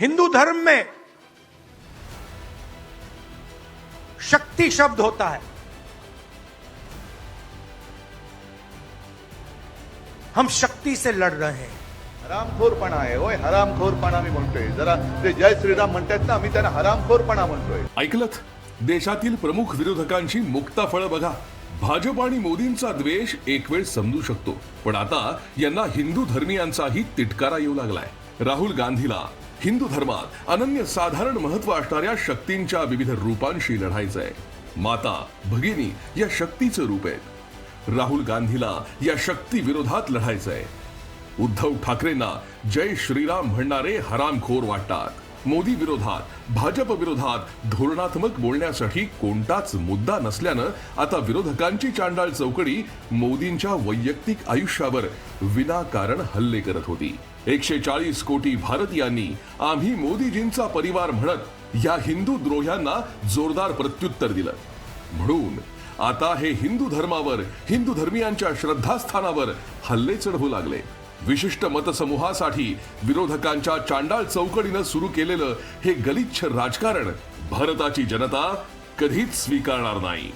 हिंदू धर्म में शक्ति शब्द होता है। हम शक्ति से लड़ रहे हैं। हरामखोरपणा आहे होय हरामखोरपणा मी म्हणतोय. जरा ते जय श्रीराम म्हणतात ना आम्ही त्यांना हरामखोरपणा म्हणतोय. ऐकलत? देशातील प्रमुख विरोधकांची मुक्ताफळं बघा. भाजप आणि मोदींचा द्वेष एक वेळ समजू शकतो. पण आता यांना हिंदू धर्मियांचाही तिटकारा येऊ लागलाय. राहुल गांधीला हिंदू धर्मात अनन्य साधारण महत्त्व असणाऱ्या शक्तींच्या विविध रूपांशी लढायचंय. माता भगिनी या शक्तीचं रूप आहे राहुल गांधीला या शक्ती विरोधात लढायचंय. उद्धव ठाकरेंना जय श्रीराम म्हणणारे हरामखोर वाटतात. मोदी विरोधात भाजप विरोधात धोरणात्मक बोलण्यासाठी कोणताच मुद्दा नसल्यानं आता विरोधकांची चांडाळ चौकडी मोदींच्या वैयक्तिक आयुष्यावर विनाकारण हल्ले करत होती. एकशे चाळीस कोटी भारतीयांनी आम्ही मोदीजींचा परिवार म्हणत या हिंदू द्रोह्यांना जोरदार प्रत्युत्तर दिलं. म्हणून आता हे हिंदू धर्मावर हिंदू धर्मियांच्या श्रद्धास्थानावर हल्ले चढवू लागले. विशिष्ट मतसमूहासाठी विरोधकांच्या चांडाळ चौकडीनं सुरू केलेलं हे गलिच्छ राजकारण भारताची जनता कधीच स्वीकारणार नाही.